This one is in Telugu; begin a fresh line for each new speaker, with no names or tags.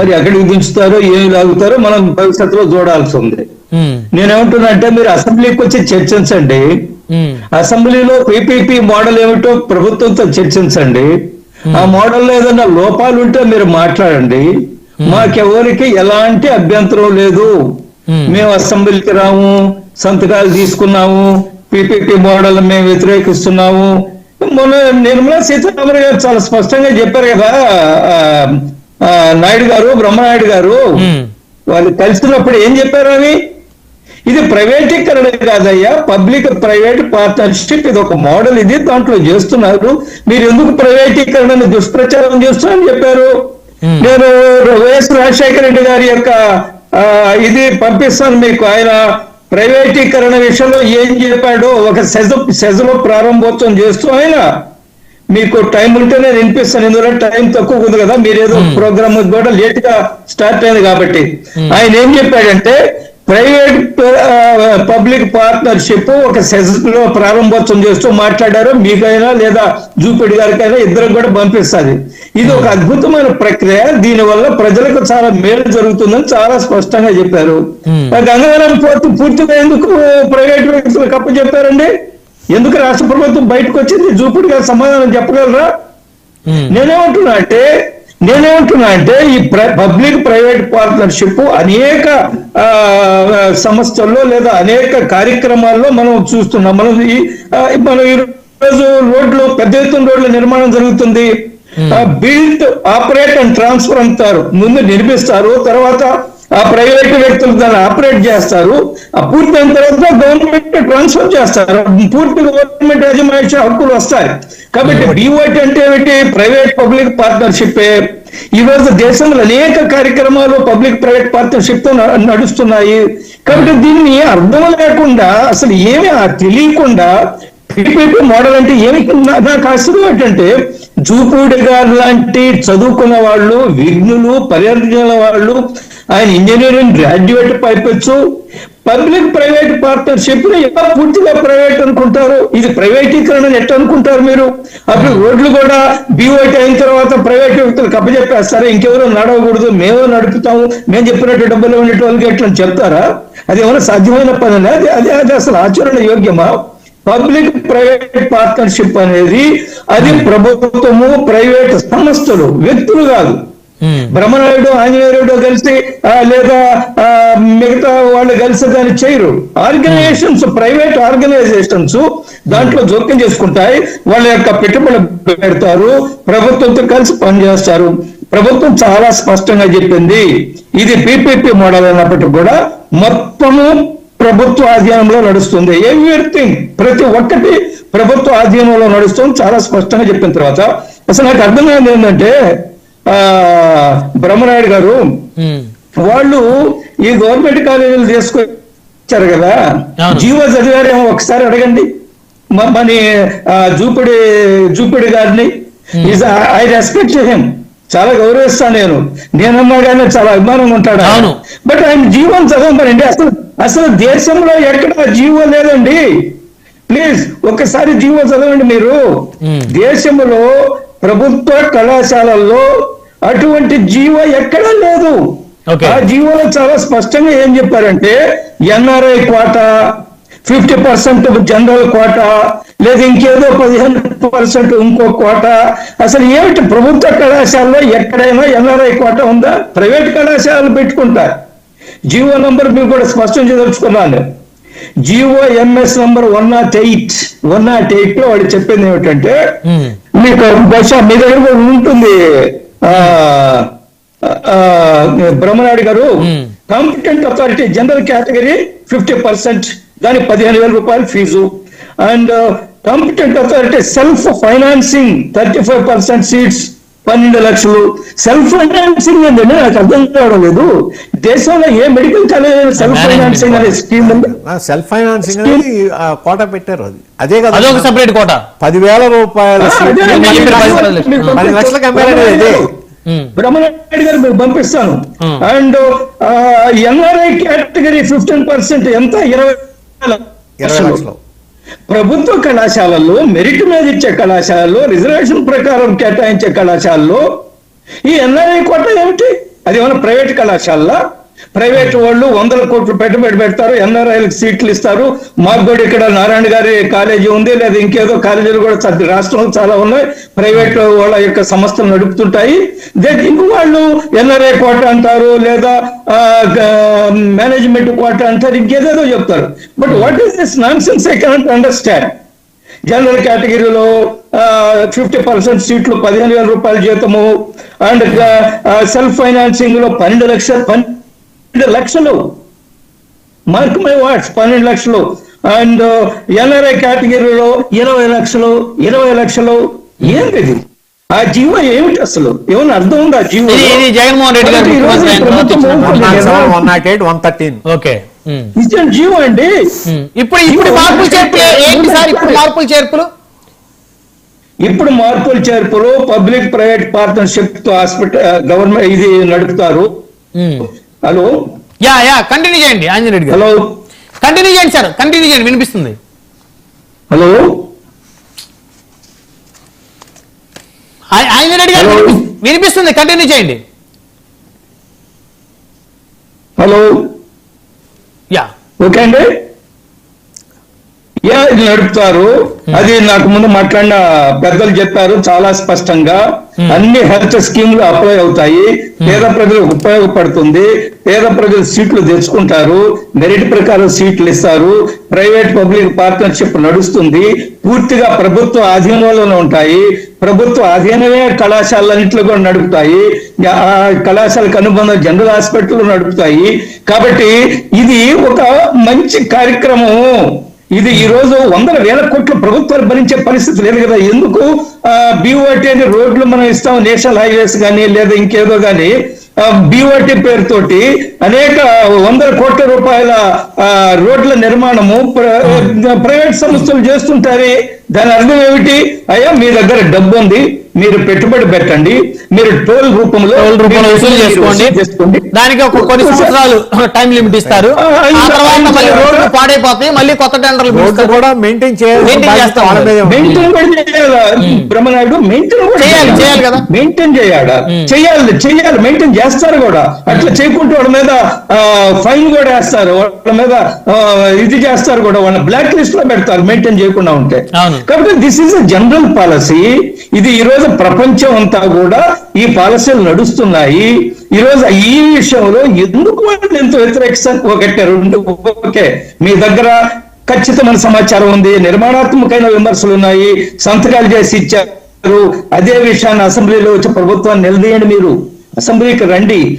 మరి ఎక్కడికి దించుతారో ఏమి లాగుతారో మనం భవిష్యత్తులో చూడాల్సి ఉంది. నేనేమంటున్నా అంటే మీరు అసెంబ్లీకి వచ్చి చర్చించండి. అసెంబ్లీలో పీపీపీ మోడల్ ఏమిటో ప్రభుత్వంతో చర్చించండి. ఆ మోడల్లో ఏదైనా లోపాలు ఉంటే మీరు మాట్లాడండి. మాకెవరికి ఎలాంటి అభ్యంతరం లేదు. మేము అసెంబ్లీకి రాము సంతకాలు తీసుకున్నాము పీపీపీ మోడల్ మేము వ్యతిరేకిస్తున్నాము. మొన్న నిర్మలా సీతారామన్ గారు చాలా స్పష్టంగా చెప్పారు కదా నాయుడు గారు బ్రహ్మనాయుడు గారు వాళ్ళు కలిసినప్పుడు ఏం చెప్పారు అవి ఇది ప్రైవేటీకరణ కాదయ్యా పబ్లిక్ ప్రైవేట్ పార్ట్నర్షిప్ ఇది ఒక మోడల్ ఇది దాంట్లో చేస్తున్నారు. మీరు ఎందుకు ప్రైవేటీకరణను దుష్ప్రచారం చేస్తున్నారని చెప్పారు. నేను వైఎస్ రాజశేఖర రెడ్డి గారి యొక్క ఇది పంపిస్తాను మీకు. ఆయన ప్రైవేటీకరణ విషయంలో ఏం చెప్పాడో ఒక సెజ సెజలో ప్రారంభోత్సవం చేస్తూ ఆయన మీకు టైం ఉంటే నేను వినిపిస్తాను. ఎందుకంటే టైం తక్కువ ఉంది కదా. మీరు ఏదో ప్రోగ్రామ్ కూడా లేట్గా స్టార్ట్ అయింది కాబట్టి. ఆయన ఏం చెప్పాడంటే ప్రైవేట్ పబ్లిక్ పార్ట్నర్షిప్ ఒక సెస్లో ప్రారంభోత్సవం చేస్తూ మాట్లాడారు మీకైనా లేదా జూపిడి గారికైనా ఇద్దరు కూడా పంపిస్తుంది. ఇది ఒక అద్భుతమైన ప్రక్రియ. దీని వల్ల ప్రజలకు చాలా మేలు జరుగుతుందని చాలా స్పష్టంగా చెప్పారు.
Hmm.
గంగాధరం పూర్తి పూర్తిగా ఎందుకు ప్రైవేట్ వ్యక్తులకు అప్పు చెప్పారండి ఎందుకు రాష్ట్ర ప్రభుత్వం బయటకు వచ్చింది? జూపిడి గారు సమాధానం చెప్పగలరా? నేనేమంటున్నా అంటే నేనేమంటున్నా అంటే ఈ పబ్లిక్ ప్రైవేట్ పార్ట్నర్షిప్ అనేక సంస్థల్లో లేదా అనేక కార్యక్రమాల్లో మనం చూస్తున్నాం. మనం ఈ మనం ఈ రోజు రోడ్లు పెద్ద ఎత్తున రోడ్ల నిర్మాణం జరుగుతుంది. బిల్డ్ ఆపరేట్ అండ్ ట్రాన్స్ఫర్ అంటారు. ముందు నిర్మిస్తారు తర్వాత ఆ ప్రైవేట్ వ్యక్తులు దాన్ని ఆపరేట్ చేస్తారు. ఆ పూర్తి అయిన తర్వాత గవర్నమెంట్ ట్రాన్స్ఫర్ చేస్తారు. పూర్తి గవర్నమెంట్ యాజమాన్య హక్కులు వస్తాయి. కాబట్టి డిఓటి అంటే ఏమిటి? ప్రైవేట్ పబ్లిక్ పార్ట్నర్షిప్ ఈ రోజు దేశంలో అనేక కార్యక్రమాలు పబ్లిక్ ప్రైవేట్ పార్ట్నర్షిప్తో నడుస్తున్నాయి. కాబట్టి దీన్ని అర్థం లేకుండా అసలు ఏమి తెలియకుండా పీపీపీ మోడల్ అంటే ఏమి నాకు ఆశ్చర్యం ఏంటంటే జూపూడి గారు లాంటి చదువుకున్న వాళ్ళు విఘ్నులు పర్యటన వాళ్ళు ఆయన ఇంజనీరింగ్ గ్రాడ్యుయేట్ పైపొచ్చు. పబ్లిక్ ప్రైవేట్ పార్ట్నర్షిప్ ఎలా పూర్తిగా ప్రైవేట్ అనుకుంటారు? ఇది ప్రైవేటీకరణ ఎట్లా అనుకుంటారు మీరు? అప్పుడు రోడ్లు కూడా బీఓటీ అయిన తర్వాత ప్రైవేట్ వ్యక్తులకు అప్పచెప్పేస్తారా ఇంకెవరో నడవకూడదు మేము నడుపుతాము మేము చెప్పినట్టు డబ్బులు ఉండేటోళ్ళకి ఎట్లా చెప్తారా? అది ఏమైనా సాధ్యమైన పని అది అది అది అసలు ఆచరణ యోగ్యమా? పబ్లిక్ ప్రైవేట్ పార్ట్నర్షిప్ అనేది అది ప్రభుత్వము ప్రైవేట్ సంస్థలు వ్యక్తులు కాదు.
ఉమ్,
బ్రహ్మనాయుడు ఆంజనేయుడు కలిసి లేదా మిగతా వాళ్ళు కలిసి దాన్ని చేయరు. ఆర్గనైజేషన్స్ ప్రైవేట్ ఆర్గనైజేషన్స్ దాంట్లో జోక్యం చేసుకుంటాయి. వాళ్ళ యొక్క పెట్టుబడులు పెడతారు. ప్రభుత్వంతో కలిసి పనిచేస్తారు. ప్రభుత్వం చాలా స్పష్టంగా చెప్పింది. ఇది పీపీపీ మోడల్ అయినప్పటికీ కూడా మొత్తము ప్రభుత్వ ఆధీనంలో నడుస్తుంది. ఎవ్రీథింగ్ ప్రతి ఒక్కటి ప్రభుత్వ ఆధీనంలో నడుస్తుంది. చాలా స్పష్టంగా చెప్పిన తర్వాత అసలు నాకు అర్థమైంది ఏంటంటే ఆ బ్రహ్మనాయుడు గారు వాళ్ళు ఈ గవర్నమెంట్ కాలేజీలు తీసుకొచ్చారు కదా. జీవో చదివారేమో ఒకసారి అడగండి. మన జూపిడి జూపిడి గారిని. ఐ రెస్పెక్ట్ హిమ్ చాలా గౌరవిస్తాను నేను నేనన్నా కానీ చాలా అభిమానంగా ఉంటాడు.
అవును.
బట్ ఆయన జీవోని చదవమనండి అసలు అసలు దేశంలో ఎక్కడ జీవో లేదండి ప్లీజ్ ఒక్కసారి జీవో చదవండి మీరు. దేశంలో ప్రభుత్వ కళాశాలల్లో అటువంటి జీవో ఎక్కడా లేదు. ఆ జీవోలో చాలా స్పష్టంగా ఏం చెప్పారంటే NRI quota fifty percent general quota లేదా ఇంకేదో పదిహేను పర్సెంట్ ఇంకో కోట. అసలు ఏమిటి ప్రభుత్వ కళాశాలలో ఎక్కడైనా ఎన్ఆర్ఐ కోట ఉందా? ప్రైవేట్ కళాశాలలు పెట్టుకుంటారు. జీవో నంబర్ మీకు కూడా స్పష్టం చేయదలుచుకున్నాను GO MS number one not eight one not ఎయిట్లో వాళ్ళు చెప్పింది ఏమిటంటే మీకు బహుశా మీ దగ్గర కూడా ఉంటుంది. Brahmanaidu garu. Competent authority general category fifty percent దానికి పదిహేను వేల రూపాయలు fee. And competent authority self financing thirty five percent seats పన్నెండు లక్షలు. సెల్ఫ్ ఫైనాన్సింగ్ ఏంటంటే నాకు అర్థం కావడం లేదు. దేశంలో ఏ మెడికల్ కాలేజ్ సెల్ఫ్ ఫైనాన్సింగ్ అనే స్కీమ్ ఉంది?
సెల్ఫ్ ఫైనాన్సింగ్ అనేది కోట పెట్టారు అది. అదే కదా.
అదొక సపరేట్ కోట.
పదివేల రూపాయల
పది లక్షలు.
అనేది
బ్రహ్మనాయుడు గారు మీకు పంపిస్తాను. And NRI category fifteen percent ఎంత? ఇరవై
ఇరవై లక్షలు.
ప్రభుత్వ కళాశాలల్లో మెరిట్ మీద ఇచ్చే కళాశాలలో రిజర్వేషన్ ప్రకారం కేటాయించే కళాశాలలో ఈ ఎన్ఆర్ఐ కోట ఏమిటి? అది ఏమైనా ప్రైవేట్ కళాశాలలో? ప్రైవేట్ వాళ్ళు వందల కోట్లు పెట్టుబడి పెడతారు ఎన్ఆర్ఐలకు సీట్లు ఇస్తారు. మాకు కూడా ఇక్కడ నారాయణ గారి కాలేజీ ఉంది లేదా ఇంకేదో కాలేజీలు కూడా రాష్ట్రంలో చాలా ఉన్నాయి. ప్రైవేట్ వాళ్ళ యొక్క సంస్థలు నడుపుతుంటాయి. ఇంకో వాళ్ళు ఎన్ఆర్ఐ కోట అంటారు లేదా మేనేజ్మెంట్ కోట అంటారు ఇంకేదేదో చెప్తారు. But what is this nonsense I cannot understand general కేటగిరీలో ఫిఫ్టీ పర్సెంట్ సీట్లు పదిహేను వేల రూపాయల జీతము. అండ్ సెల్ఫ్ ఫైనాన్సింగ్లో పన్నెండు లక్షలు పన్నెండు లక్షలు. మార్క్ మై వాట్స్ పన్నెండు లక్షలు. అండ్ ఎన్ఆర్ఐ కేటగిరీలో ఇరవై లక్షలు ఇరవై లక్షలు. ఏంటి ఇది ఆ జీవో ఏమిటి అసలు? ఏమైనా అర్థం ఉందా జీవో
ఇది Jaganmohan Reddy garu.
One thirteen.
Okay.
ఇచ్చిన జీవో అండి.
ఇప్పుడు ఇప్పుడు మార్పులు చేర్పులు ఏంటి సార్? ఇప్పుడు మార్పులు చేర్పులు?
ఇప్పుడు మార్పులు చేర్పులు పబ్లిక్ ప్రైవేట్ పార్ట్నర్షిప్తో హాస్పిటల్ గవర్నమెంట్ ఇది నడుపుతారు. హలో
యా యా కంటిన్యూ చేయండి ఆంజనేయ రెడ్డి గారు.
హలో
కంటిన్యూ చేయండి సార్ కంటిన్యూ చేయండి వినిపిస్తుంది.
హలో
ఆ- ఆంజనేయ రెడ్డి గారు వినిపిస్తుంది కంటిన్యూ చేయండి.
Hello
yeah.
ఓకే అండి? ఇది నడుపుతారు. అది నాకు ముందు మాట్లాడిన పెద్దలు చెప్పారు చాలా స్పష్టంగా. అన్ని హెల్త్ స్కీమ్లు అప్లై అవుతాయి. పేద ప్రజలకు ఉపయోగపడుతుంది. పేద ప్రజలు సీట్లు తెచ్చుకుంటారు. మెరిట్ ప్రకారం సీట్లు ఇస్తారు. ప్రైవేట్ పబ్లిక్ పార్ట్నర్షిప్ నడుస్తుంది. పూర్తిగా ప్రభుత్వ ఆధీనంలోనే ఉంటాయి. ప్రభుత్వ ఆధీనమే కళాశాలన్నింటిలో కూడా నడుపుతాయి. కళాశాలకు అనుబంధ జనరల్ హాస్పిటల్ నడుపుతాయి. కాబట్టి ఇది ఒక మంచి కార్యక్రమం ఇది ఈ రోజు వందల వేల కోట్ల ప్రభుత్వాలు భరించే పరిస్థితి లేదు కదా. ఎందుకు? బీఓటీ అనే రోడ్లు మనం ఇస్తాం నేషనల్ హైవేస్ కానీ లేదా ఇంకేదో కానీ బీఓటీ పేరుతోటి అనేక వందల కోట్ల రూపాయల రోడ్ల నిర్మాణము ప్ర- ప్రైవేట్ సంస్థలు చేస్తుంటారే. దాని అర్థం ఏమిటి? అయ్యా మీ దగ్గర డబ్బు ఉంది. మీరు పెట్టుబడి పెట్టండి మీరు టోల్ రూపంలో
టోల్ రూపంలో
మీరు
వసూలు చేసుకోండి. దానికి ఒక కొన్ని సంవత్సరాలు టైం లిమిట్ ఇస్తారు.
ఆ,
తర్వాత
ఇంకా
మళ్ళీ రోడ్లు పాడైపోతాయి మళ్ళీ కొత్త టెండర్లు.
కూడా మెయింటైన్
చేయాలా. బ్రహ్మనాయుడు మెయింటైన్ కూడా
చేయాలి, చేయాలి? కదా.
మెయింటైన్ చేయాలా? చేయాలి చేయాలి మెయింటైన్ చేస్తారు కూడా. అట్లా చేయకుంటే వాళ్ళ మీద ఫైన్ కూడా వేస్తారు. వాళ్ళ మీద ఇది చేస్తారు కూడా. వాళ్ళ బ్లాక్ లిస్ట్లో పెడతారు మెయింటైన్ చేయకుండా ఉంటే. కాబట్టి దిస్ ఇస్ జనరల్ పాలసీ ఇది ఈ రోజు ప్రపంచం అంతా కూడా ఈ పాలసీలు నడుస్తున్నాయి. ఈ రోజు ఈ విషయంలో ఎందుకు వాళ్ళు ఎంతో వ్యతిరేకిస్తారు ఓకే. మీ దగ్గర ఖచ్చితమైన సమాచారం ఉంది. నిర్మాణాత్మకమైన విమర్శలు ఉన్నాయి. సంతకాలు చేసి ఇచ్చారు. అదే విషయాన్ని అసెంబ్లీలో వచ్చి ప్రభుత్వాన్ని నిలదీయండి మీరు. అసెంబ్లీకి రండి.